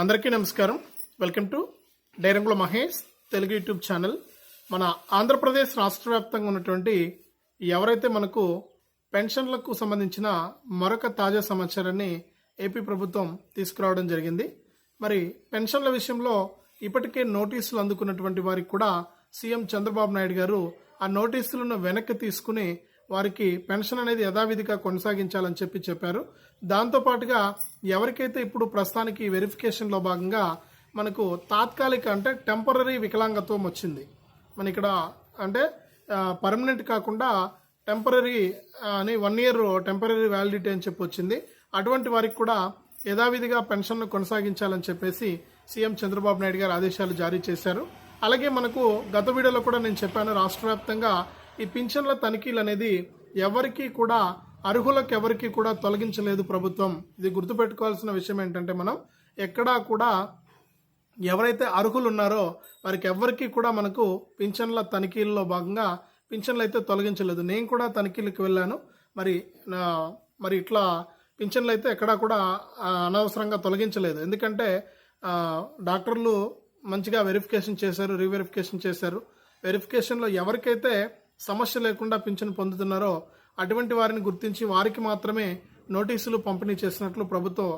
అందరికీ నమస్కారం. Welcome to Dairangula Mahesh Telugu YouTube channel. మన ఆంధ్రప్రదేశ్ రాష్ట్ర వ్యాప్తంగా ఉన్నటువంటి ఎవరైతే మనకు పెన్షన్లకు సంబంధించిన మరొక తాజా సమాచారాన్ని ఏపీ ప్రభుత్వం తీసుకురావడం జరిగింది. మరి పెన్షన్ల విషయంలో ఇప్పటికే నోటీసులు అందుకున్నటువంటి వారికి కూడా సీఎం చంద్రబాబు నాయుడు గారు ఆ నోటీసులను వెనక్కి తీసుకుని వారికి పెన్షన్ అనేది యథావిధిగా కొనసాగించాలని చెప్పి చెప్పారు. దాంతో పాటుగా ఎవరికైతే ఇప్పుడు ప్రస్తుతానికి వెరిఫికేషన్లో భాగంగా మనకు తాత్కాలిక అంటే టెంపరీ వికలాంగత్వం వచ్చింది. మన ఇక్కడ అంటే పర్మనెంట్ కాకుండా టెంపరీ అని వన్ ఇయర్ టెంపరీ వ్యాలిడిటీ అని చెప్పి వచ్చింది. అటువంటి వారికి కూడా యథావిధిగా పెన్షన్ను కొనసాగించాలని చెప్పేసి సీఎం చంద్రబాబు నాయుడు గారు ఆదేశాలు జారీ చేశారు. అలాగే మనకు గత వీడియోలో కూడా నేను చెప్పాను రాష్ట్ర వ్యాప్తంగా ఈ పింఛన్ల తనిఖీలు అనేది ఎవరికీ కూడా అర్హులకు ఎవరికీ కూడా తొలగించలేదు ప్రభుత్వం. ఇది గుర్తుపెట్టుకోవాల్సిన విషయం ఏంటంటే మనం ఎక్కడా కూడా ఎవరైతే అర్హులు ఉన్నారో వారికి ఎవ్వరికి కూడా మనకు పింఛన్ల తనిఖీల్లో భాగంగా పింఛన్లు అయితే తొలగించలేదు. నేను కూడా తనిఖీలకు వెళ్ళాను. మరి నా- మరి ఇట్లా పింఛన్లు అయితే ఎక్కడా కూడా అనవసరంగా తొలగించలేదు. ఎందుకంటే డాక్టర్లు మంచిగా వెరిఫికేషన్ చేశారు రీవెరిఫికేషన్ చేశారు. వెరిఫికేషన్లో ఎవరికైతే సమస్య లేకుండా పింఛను పొందుతున్నారో అటువంటి వారిని గుర్తించి వారికి మాత్రమే నోటీసులు పంపిణీ చేసినట్లు ప్రభుత్వం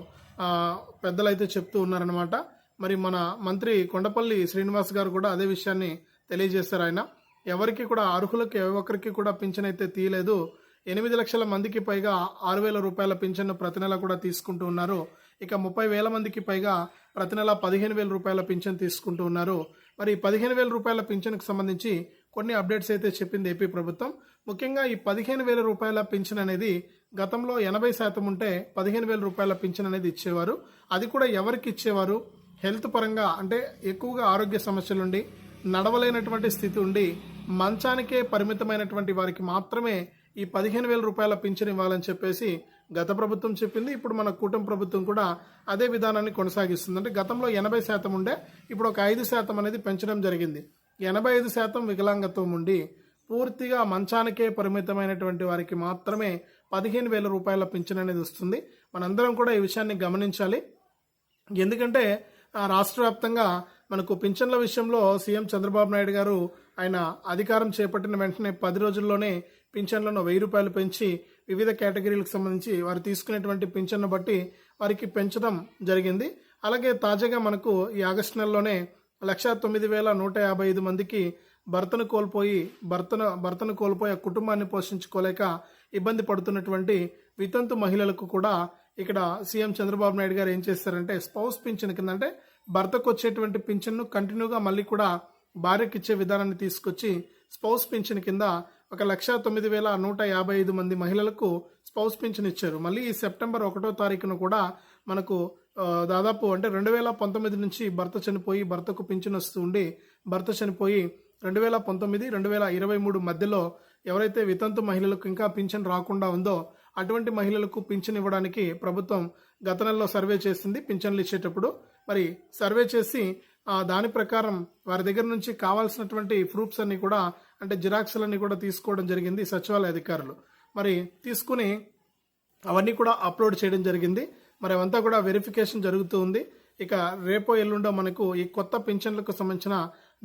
పెద్దలైతే చెప్తూ ఉన్నారనమాట మరి మన మంత్రి కొండపల్లి శ్రీనివాస్ గారు కూడా అదే విషయాన్ని తెలియజేశారు ఆయన. ఎవరికి కూడా అర్హులకు ఏ ఒక్కరికి కూడా పింఛన్ అయితే తీయలేదు. ఎనిమిది లక్షల మందికి పైగా ఆరు వేల రూపాయల పింఛన్ను ప్రతి నెల కూడా తీసుకుంటూ ఉన్నారు. ఇక ముప్పై వేల మందికి పైగా ప్రతి నెల పదిహేను వేల రూపాయల పింఛన్ తీసుకుంటూ ఉన్నారు. మరి పదిహేను వేల రూపాయల పింఛన్కి సంబంధించి కొన్ని అప్డేట్స్ అయితే చెప్పింది ఏపీ ప్రభుత్వం. ముఖ్యంగా ఈ పదిహేను వేల రూపాయల పింఛన్ అనేది గతంలో ఎనభై శాతం ఉంటే పదిహేను వేల రూపాయల పింఛన్ అనేది ఇచ్చేవారు. అది కూడా ఎవరికి ఇచ్చేవారు? హెల్త్ పరంగా అంటే ఎక్కువగా ఆరోగ్య సమస్యలుండి నడవలేనటువంటి స్థితి ఉండి మంచానికే పరిమితమైనటువంటి వారికి మాత్రమే ఈ పదిహేను వేల రూపాయల పింఛన్ ఇవ్వాలని చెప్పేసి గత ప్రభుత్వం చెప్పింది. ఇప్పుడు మన కూటమి ప్రభుత్వం కూడా అదే విధానాన్ని కొనసాగిస్తుంది. అంటే గతంలో ఎనభై శాతం ఉండే ఇప్పుడు ఒక ఐదు శాతం అనేది పెంచడం జరిగింది. ఎనభై ఐదు శాతం వికలాంగత్వం ఉండి పూర్తిగా మంచానికే పరిమితమైనటువంటి వారికి మాత్రమే పదిహేను వేల రూపాయల పింఛన్ అనేది వస్తుంది. మనందరం కూడా ఈ విషయాన్ని గమనించాలి. ఎందుకంటే రాష్ట్ర వ్యాప్తంగా మనకు పింఛన్ల విషయంలో సీఎం చంద్రబాబు నాయుడు గారు ఆయన అధికారం చేపట్టిన వెంటనే పది రోజుల్లోనే పింఛన్లను వెయ్యి రూపాయలు పెంచి వివిధ కేటగిరీలకు సంబంధించి వారు తీసుకునేటువంటి పింఛన్ను బట్టి వారికి పెంచడం జరిగింది. అలాగే తాజాగా మనకు ఈ ఆగస్టు నెలలోనే లక్ష తొమ్మిది వేల నూట యాభై ఐదు మందికి భర్తను కోల్పోయి భర్తను భర్తను కోల్పోయి కుటుంబాన్ని పోషించుకోలేక ఇబ్బంది పడుతున్నటువంటి వితంతు మహిళలకు కూడా ఇక్కడ సీఎం చంద్రబాబు నాయుడు గారు ఏం చేస్తారంటే స్పౌస్ పింఛన్ కింద అంటే భర్తకు వచ్చేటువంటి పింఛన్ను కంటిన్యూగా మళ్ళీ కూడా భార్యకి ఇచ్చే విధానాన్ని తీసుకొచ్చి స్పౌస్ పింఛన్ కింద ఒక లక్ష తొమ్మిది వేల నూట యాభై ఐదు మంది మహిళలకు స్పౌస్ పింఛన్ ఇచ్చారు. మళ్ళీ ఈ సెప్టెంబర్ ఒకటో తారీఖున కూడా మనకు దాదాపు అంటే రెండు వేల పంతొమ్మిది నుంచి భర్త చనిపోయి భర్తకు పింఛన్ వస్తూ ఉండి భర్త చనిపోయి రెండు వేల పంతొమ్మిది రెండు వేల ఇరవై మూడు మధ్యలో ఎవరైతే వితంతు మహిళలకు ఇంకా పింఛన్ రాకుండా ఉందో అటువంటి మహిళలకు పింఛన్ ఇవ్వడానికి ప్రభుత్వం గత నెలలో సర్వే చేసింది పింఛన్లు ఇచ్చేటప్పుడు. మరి సర్వే చేసి దాని ప్రకారం వారి దగ్గర నుంచి కావాల్సినటువంటి ప్రూఫ్స్ అన్ని కూడా అంటే జిరాక్స్లన్నీ కూడా తీసుకోవడం జరిగింది సచివాలయ అధికారులు. మరి తీసుకుని అవన్నీ కూడా అప్లోడ్ చేయడం జరిగింది. మరి అవంతా కూడా వెరిఫికేషన్ జరుగుతూ ఉంది. ఇక రేపో ఎల్లుండో మనకు ఈ కొత్త పింఛన్లకు సంబంధించిన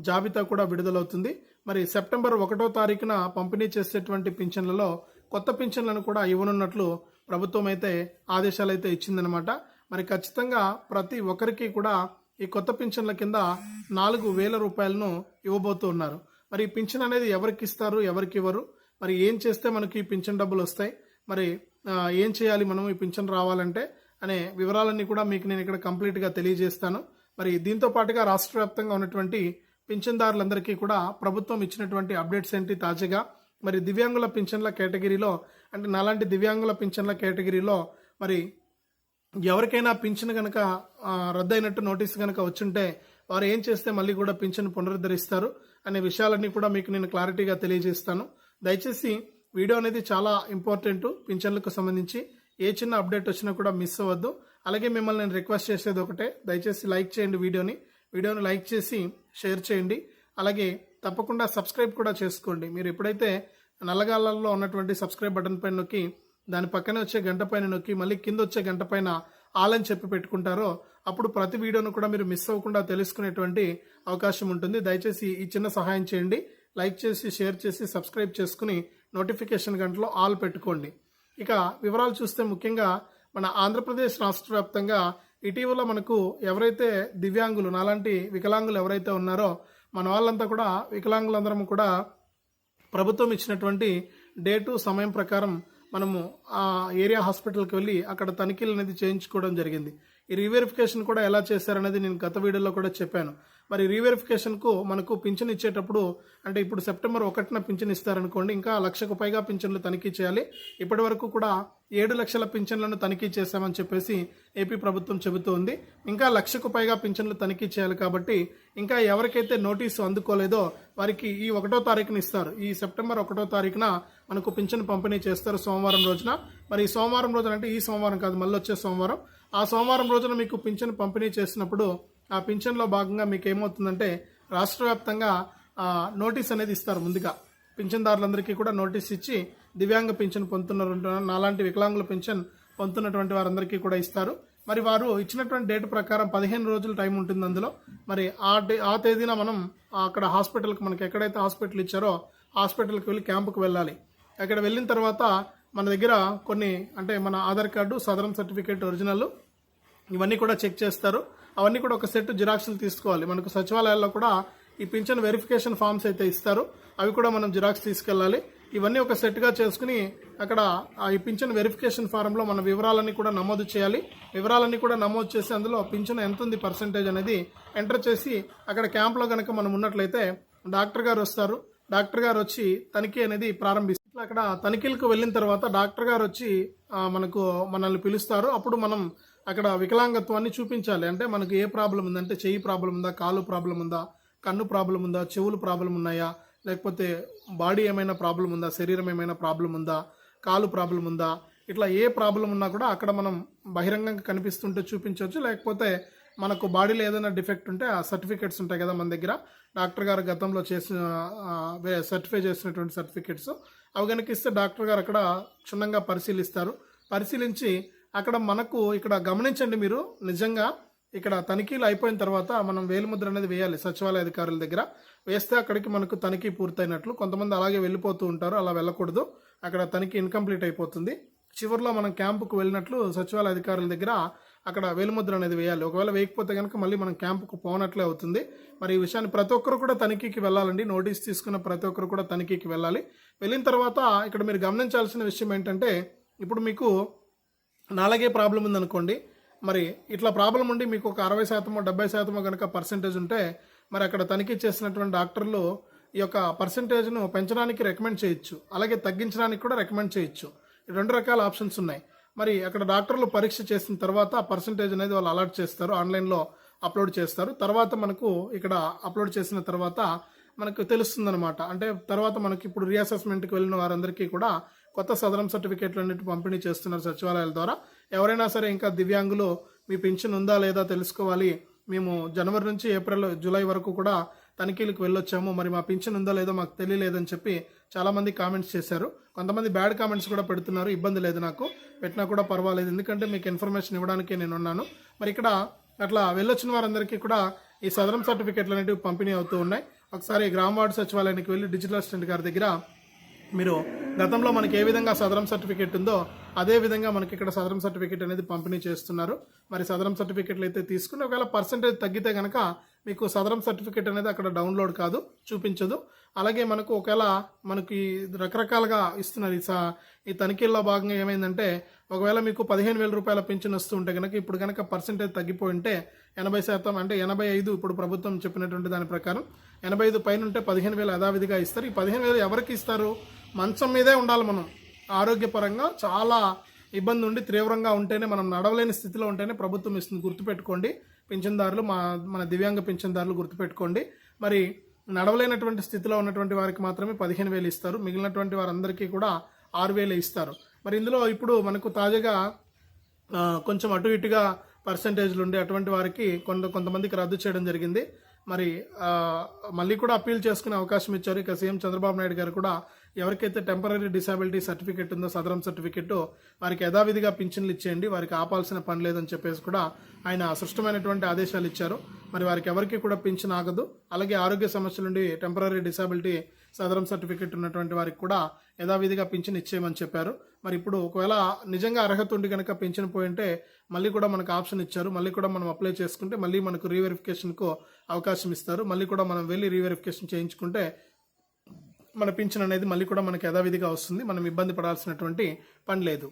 జాబితా కూడా విడుదలవుతుంది. మరి సెప్టెంబర్ ఒకటో తారీఖున పంపిణీ చేసేటువంటి పింఛన్లలో కొత్త పింఛన్లను కూడా ఇవ్వనున్నట్లు ప్రభుత్వం అయితే ఆదేశాలు అయితే ఇచ్చిందనమాట మరి ఖచ్చితంగా ప్రతి ఒక్కరికి కూడా ఈ కొత్త పింఛన్ల కింద నాలుగు వేల రూపాయలను ఇవ్వబోతూ ఉన్నారు. మరి ఈ పింఛన్ అనేది ఎవరికి ఇస్తారు ఎవరికి ఇవ్వరు? మరి ఏం చేస్తే మనకి ఈ పింఛన్ డబ్బులు వస్తాయి? మరి ఏం చేయాలి మనం ఈ పింఛన్ రావాలంటే అనే వివరాలన్నీ కూడా మీకు నేను ఇక్కడ కంప్లీట్గా తెలియజేస్తాను. మరి దీంతో పాటుగా రాష్ట్ర వ్యాప్తంగా ఉన్నటువంటి పింఛన్దారులందరికీ కూడా ప్రభుత్వం ఇచ్చినటువంటి అప్డేట్స్ ఏంటి తాజాగా? మరి దివ్యాంగుల పింఛన్ల కేటగిరీలో అంటే నాలాంటి దివ్యాంగుల పింఛన్ల కేటగిరీలో మరి ఎవరికైనా పింఛన్ కనుక రద్దయినట్టు నోటీస్ కనుక వచ్చుంటే వారు ఏం చేస్తే మళ్ళీ కూడా పింఛన్ పునరుద్ధరిస్తారు అనే విషయాలన్నీ కూడా మీకు నేను క్లారిటీగా తెలియజేస్తాను. దయచేసి వీడియో అనేది చాలా ఇంపార్టెంట్ పింఛన్లకు సంబంధించి. ఏ చిన్న అప్డేట్ వచ్చినా కూడా మిస్ అవ్వద్దు. అలాగే మిమ్మల్ని నేను రిక్వెస్ట్ చేసేది ఒకటే. దయచేసి లైక్ చేయండి వీడియోని. వీడియోని లైక్ చేసి షేర్ చేయండి. అలాగే తప్పకుండా సబ్స్క్రైబ్ కూడా చేసుకోండి. మీరు ఎప్పుడైతే నల్లగాలలో ఉన్నటువంటి సబ్స్క్రైబ్ బటన్ పైన నొక్కి దాని పక్కనే వచ్చే గంట పైన నొక్కి మళ్ళీ కింద వచ్చే గంట పైన ఆల్ అని చెప్పి పెట్టుకుంటారో అప్పుడు ప్రతి వీడియోను కూడా మీరు మిస్ అవ్వకుండా తెలుసుకునేటువంటి అవకాశం ఉంటుంది. దయచేసి ఈ చిన్న సహాయం చేయండి. లైక్ చేసి షేర్ చేసి సబ్స్క్రైబ్ చేసుకుని నోటిఫికేషన్ గంటలో ఆల్ పెట్టుకోండి. ఇక వివరాలు చూస్తే ముఖ్యంగా మన ఆంధ్రప్రదేశ్ రాష్ట్ర వ్యాప్తంగా ఇటీవల మనకు ఎవరైతే దివ్యాంగులు నాలాంటి వికలాంగులు ఎవరైతే ఉన్నారో మన వాళ్ళంతా కూడా వికలాంగులందరం కూడా ప్రభుత్వం ఇచ్చినటువంటి డేటు సమయం ప్రకారం మనము ఆ ఏరియా హాస్పిటల్కి వెళ్ళి అక్కడ తనిఖీలు అనేది చేయించుకోవడం జరిగింది. ఈ రీవెరిఫికేషన్ కూడా ఎలా చేశారనేది నేను గత వీడియోలో కూడా చెప్పాను. మరి రీవెరిఫికేషన్కు మనకు పింఛన్ ఇచ్చేటప్పుడు అంటే ఇప్పుడు సెప్టెంబర్ ఒకటిన పింఛన్ ఇస్తారనుకోండి ఇంకా లక్షకు పైగా పింఛన్లు తనిఖీ చేయాలి. ఇప్పటి వరకు కూడా ఏడు లక్షల పింఛన్లను తనిఖీ చేశామని చెప్పేసి ఏపీ ప్రభుత్వం చెబుతోంది. ఇంకా లక్షకు పైగా పింఛన్లు తనిఖీ చేయాలి కాబట్టి ఇంకా ఎవరికైతే నోటీసు అందుకోలేదో వారికి ఈ ఒకటో తారీఖున ఇస్తారు. ఈ సెప్టెంబర్ ఒకటో తారీఖున మనకు పింఛన్ పంపిణీ చేస్తారు సోమవారం రోజున. మరి ఈ సోమవారం రోజున అంటే ఈ సోమవారం కాదు మళ్ళీ వచ్చే సోమవారం. ఆ సోమవారం రోజున మీకు పింఛన్ పంపిణీ చేసినప్పుడు ఆ పింఛన్లో భాగంగా మీకు ఏమవుతుందంటే రాష్ట్ర వ్యాప్తంగా నోటీస్ అనేది ఇస్తారు ముందుగా. పింఛన్దారులందరికీ కూడా నోటీస్ ఇచ్చి దివ్యాంగ పింఛన్ పొందుతున్న నాలాంటి వికలాంగుల పింఛన్ పొందుతున్నటువంటి వారందరికీ కూడా ఇస్తారు. మరి వారు ఇచ్చినటువంటి డేట్ ప్రకారం పదిహేను రోజులు టైం ఉంటుంది అందులో. మరి ఆ డే ఆ తేదీన మనం అక్కడ హాస్పిటల్కి మనకి ఎక్కడైతే హాస్పిటల్ ఇచ్చారో హాస్పిటల్కి వెళ్ళి క్యాంపుకి వెళ్ళాలి. అక్కడ వెళ్ళిన తర్వాత మన దగ్గర కొన్ని అంటే మన Aadhaar card Sadarem certificate original ఇవన్నీ కూడా చెక్ చేస్తారు. అవన్నీ కూడా ఒక సెట్ జిరాక్స్లు తీసుకోవాలి. మనకు సచివాలయాల్లో కూడా ఈ పింఛన్ వెరిఫికేషన్ ఫామ్స్ అయితే ఇస్తారు. అవి కూడా మనం జిరాక్స్ తీసుకెళ్ళాలి. ఇవన్నీ ఒక సెట్గా చేసుకుని అక్కడ ఈ పింఛన్ వెరిఫికేషన్ ఫారంలో మన వివరాలన్నీ కూడా నమోదు చేయాలి. వివరాలన్నీ కూడా నమోదు చేసి అందులో పింఛన్ ఎంత ఉంది పర్సంటేజ్ అనేది ఎంటర్ చేసి అక్కడ క్యాంప్లో కనుక మనం ఉన్నట్లయితే డాక్టర్ గారు వస్తారు. డాక్టర్ గారు వచ్చి తనిఖీ అనేది ప్రారంభిస్తారు. అక్కడ తనిఖీలకు వెళ్ళిన తర్వాత డాక్టర్ గారు వచ్చి మనకు మనల్ని పిలుస్తారు. అప్పుడు మనం అక్కడ వికలాంగత్వాన్ని చూపించాలి. అంటే మనకు ఏ ప్రాబ్లం ఉందంటే చెయ్యి ప్రాబ్లం ఉందా కాలు ప్రాబ్లం ఉందా కన్ను ప్రాబ్లం ఉందా చెవులు ప్రాబ్లం ఉన్నాయా లేకపోతే బాడీ ఏమైనా ప్రాబ్లం ఉందా శరీరం ఏమైనా ప్రాబ్లం ఉందా కాలు ప్రాబ్లం ఉందా ఇట్లా ఏ ప్రాబ్లం ఉన్నా కూడా అక్కడ మనం బహిరంగంగా కనిపిస్తుంటే చూపించవచ్చు. లేకపోతే మనకు బాడీలో ఏదైనా డిఫెక్ట్ ఉంటే ఆ సర్టిఫికెట్స్ ఉంటాయి కదా మన దగ్గర. డాక్టర్ గారు గతంలో చేసిన సర్టిఫై చేసినటువంటి సర్టిఫికెట్స్ అవి కనుక ఇస్తే డాక్టర్ గారు అక్కడ క్షుణ్ణంగా పరిశీలిస్తారు. పరిశీలించి అక్కడ మనకు ఇక్కడ గమనించండి మీరు నిజంగా ఇక్కడ తనిఖీలు అయిపోయిన తర్వాత మనం వేలిముద్ర అనేది వేయాలి సచివాలయ అధికారుల దగ్గర. వేస్తే అక్కడికి మనకు తనిఖీ పూర్తయినట్లు కొంతమంది అలాగే వెళ్ళిపోతూ ఉంటారు అలా వెళ్ళకూడదు. అక్కడ తనిఖీ ఇన్కంప్లీట్ అయిపోతుంది. చివరిలో మనం క్యాంపుకు వెళ్ళినట్లు సచివాలయ అధికారుల దగ్గర అక్కడ వేలిముద్ర అనేది వేయాలి. ఒకవేళ వేయకపోతే కనుక మళ్ళీ మనం క్యాంపుకు పోనట్లే అవుతుంది. మరి ఈ విషయాన్ని ప్రతి ఒక్కరు కూడా తనిఖీకి వెళ్ళాలండి. నోటీస్ తీసుకున్న ప్రతి ఒక్కరు కూడా తనిఖీకి వెళ్ళాలి. వెళ్ళిన తర్వాత ఇక్కడ మీరు గమనించాల్సిన విషయం ఏంటంటే ఇప్పుడు మీకు నాలుగే ప్రాబ్లం ఉందనుకోండి మరి ఇట్లా ప్రాబ్లం ఉండి మీకు ఒక అరవై శాతమో డెబ్బై శాతమో కనుక పర్సెంటేజ్ ఉంటే మరి అక్కడ తనిఖీ చేసినటువంటి డాక్టర్లు ఈ యొక్క పర్సెంటేజ్ను పెంచడానికి రికమెండ్ చేయొచ్చు. అలాగే తగ్గించడానికి కూడా రికమెండ్ చేయొచ్చు. రెండు రకాల ఆప్షన్స్ ఉన్నాయి. మరి అక్కడ డాక్టర్లు పరీక్ష చేసిన తర్వాత ఆ పర్సెంటేజ్ అనేది వాళ్ళు అలర్ట్ చేస్తారు ఆన్లైన్లో అప్లోడ్ చేస్తారు. తర్వాత మనకు ఇక్కడ అప్లోడ్ చేసిన తర్వాత మనకు తెలుస్తుందనమాట అంటే తర్వాత మనకి ఇప్పుడు రీఅసెస్మెంట్కి వెళ్ళిన వారందరికీ కూడా కొత్త సదరం సర్టిఫికేట్లు అన్నిటి పంపిణీ చేస్తున్నారు సచివాలయాల ద్వారా. ఎవరైనా సరే ఇంకా దివ్యాంగులు మీ పింఛన్ ఉందా లేదా తెలుసుకోవాలి. మేము జనవరి నుంచి ఏప్రిల్ జూలై వరకు కూడా తనిఖీలకు వెళ్ళొచ్చాము. మరి మా పింఛన్ ఉందా లేదో మాకు తెలియలేదని చెప్పి చాలామంది కామెంట్స్ చేశారు. కొంతమంది బ్యాడ్ కామెంట్స్ కూడా పెడుతున్నారు. ఇబ్బంది లేదు నాకు. పెట్టినా కూడా పర్వాలేదు. ఎందుకంటే మీకు ఇన్ఫర్మేషన్ ఇవ్వడానికి నేను ఉన్నాను మరి ఇక్కడ అట్లా వెళ్ళొచ్చిన వారందరికీ కూడా ఈ సదరం సర్టిఫికెట్లు అనేటివి పంపిణీ అవుతూ ఉన్నాయి. ఒకసారి గ్రామ వార్డు సచివాలయానికి వెళ్ళి డిజిటల్ అసిస్టెంట్ గారి దగ్గర మీరు గతంలో మనకి ఏ విధంగా సదరం సర్టిఫికేట్ ఉందో అదే విధంగా మనకి ఇక్కడ సదరం సర్టిఫికేట్ అనేది పంపిణీ చేస్తున్నారు. మరి సదరం సర్టిఫికేట్లు అయితే తీసుకుని ఒకవేళ పర్సంటేజ్ తగ్గితే కనుక మీకు సదరం సర్టిఫికేట్ అనేది అక్కడ డౌన్లోడ్ కాదు చూపించదు. అలాగే మనకు ఒకవేళ మనకి రకరకాలుగా ఇస్తున్నారు ఈ ఈ తనిఖీల్లో భాగంగా ఏమైందంటే ఒకవేళ మీకు పదిహేను వేల రూపాయల పెన్షన్ వస్తూ ఉంటే కనుక ఇప్పుడు కనుక పర్సంటేజ్ తగ్గిపోయి ఉంటే ఎనభై శాతం అంటే ఎనభై ఐదు ఇప్పుడు ప్రభుత్వం చెప్పినటువంటి దాని ప్రకారం ఎనభై ఐదు పైన ఉంటే పదిహేను వేలు యథావిధిగా ఇస్తారు. ఈ పదిహేను వేలు ఎవరికి ఇస్తారు? మంచం మీదే ఉండాలి మనం. ఆరోగ్యపరంగా చాలా ఇబ్బంది ఉండి తీవ్రంగా ఉంటేనే మనం నడవలేని స్థితిలో ఉంటేనే ప్రభుత్వం ఇస్తుంది. గుర్తుపెట్టుకోండి. పింఛన్దారులు మా మన దివ్యాంగ పింఛన్దారులు గుర్తుపెట్టుకోండి. మరి నడవలేనటువంటి స్థితిలో ఉన్నటువంటి వారికి మాత్రమే పదిహేను వేలు ఇస్తారు. మిగిలినటువంటి వారందరికీ కూడా ఆరు వేలు ఇస్తారు. మరి ఇందులో ఇప్పుడు మనకు తాజాగా కొంచెం అటు ఇటుగా పర్సంటేజ్లు ఉండే అటువంటి వారికి కొంత కొంతమందికి రద్దు చేయడం జరిగింది. మరి మళ్ళీ కూడా అప్పీల్ చేసుకునే అవకాశం ఇచ్చారు. ఇక సీఎం చంద్రబాబు నాయుడు గారు కూడా ఎవరికైతే టెంపరీ డిసాబిలిటీ సర్టిఫికేట్ ఉందో సదరం సర్టిఫికేట్ వారికి యథావిధిగా పింఛన్లు ఇచ్చేయండి వారికి ఆపాల్సిన పని లేదని చెప్పేసి కూడా ఆయన స్పష్టమైనటువంటి ఆదేశాలు ఇచ్చారు. మరి వారికి ఎవరికి కూడా పింఛన్ ఆగదు. అలాగే ఆరోగ్య సమస్యల నుండి టెంపరీ డిసాబిలిటీ సదరం సర్టిఫికేట్ ఉన్నటువంటి వారికి కూడా యథావిధిగా పింఛన్ ఇచ్చేయమని చెప్పారు. మరి ఇప్పుడు ఒకవేళ నిజంగా అర్హత ఉండి కనుక పింఛన్ పోయింటే మళ్ళీ కూడా మనకు ఆప్షన్ ఇచ్చారు. మళ్ళీ కూడా మనం అప్లై చేసుకుంటే మళ్ళీ మనకు రీవెరిఫికేషన్కు అవకాశం ఇస్తారు. మళ్ళీ కూడా మనం వెళ్ళి రీవెరిఫికేషన్ చేయించుకుంటే మన పింఛన్ అనేది మళ్ళీ కూడా మనకి యథావిధిగా వస్తుంది. మనం ఇబ్బంది పడాల్సినటువంటి పని లేదు.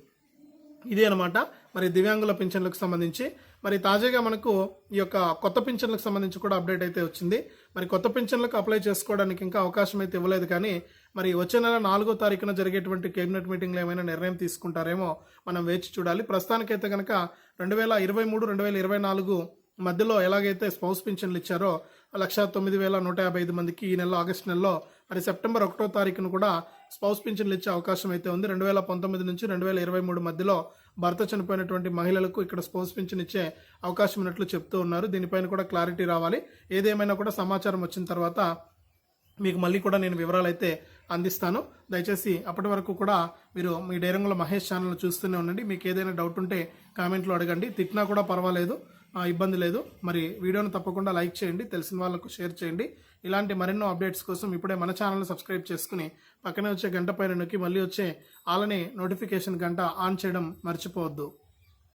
ఇదే అనమాట మరి దివ్యాంగుల పింఛన్లకు సంబంధించి మరి తాజాగా మనకు ఈ యొక్క కొత్త పింఛన్లకు సంబంధించి కూడా అప్డేట్ అయితే వచ్చింది. మరి కొత్త పింఛన్లకు అప్లై చేసుకోవడానికి ఇంకా అవకాశం అయితే ఇవ్వలేదు కానీ మరి వచ్చే నెల నాలుగో తారీఖున జరిగేటువంటి కేబినెట్ మీటింగ్లో ఏమైనా నిర్ణయం తీసుకుంటారేమో మనం వేచి చూడాలి. ప్రస్తుతానికైతే కనుక రెండు వేల ఇరవై మూడు రెండు వేల ఇరవై నాలుగు మధ్యలో ఎలాగైతే స్పౌస్ పింఛన్లు ఇచ్చారో లక్ష తొమ్మిది వేల నూట యాభై ఐదు మందికి ఈ నెల ఆగస్టు నెలలో మరి సెప్టెంబర్ ఒకటో తారీఖున కూడా స్పౌస్ పింఛన్లు ఇచ్చే అవకాశం అయితే ఉంది. రెండు వేల పంతొమ్మిది నుంచి రెండు వేల ఇరవై మూడు మధ్యలో భర్త చనిపోయినటువంటి మహిళలకు ఇక్కడ స్పౌస్ పింఛన్ ఇచ్చే అవకాశం ఉన్నట్లు చెప్తూ ఉన్నారు. దీనిపైన కూడా క్లారిటీ రావాలి. ఏదేమైనా కూడా సమాచారం వచ్చిన తర్వాత మీకు మళ్ళీ కూడా నేను వివరాలు అయితే అందిస్తాను. దయచేసి అప్పటి వరకు కూడా మీరు మీ డైరంగుల మహేష్ ఛానల్ చూస్తూనే ఉండండి. మీకు ఏదైనా డౌట్ ఉంటే కామెంట్లో అడగండి. తిట్టినా కూడా పర్వాలేదు ఇబ్బంది లేదు. మరి వీడియోను తప్పకుండా లైక్ చేయండి తెలిసిన వాళ్ళకు షేర్ చేయండి. ఇలాంటి మరెన్నో అప్డేట్స్ కోసం ఇప్పుడే మన ఛానల్ని సబ్స్క్రైబ్ చేసుకుని పక్కనే వచ్చే గంట పైన నొక్కి మళ్ళీ వచ్చే ఆలని నోటిఫికేషన్ గంట ఆన్ చేయడం మర్చిపోవద్దు.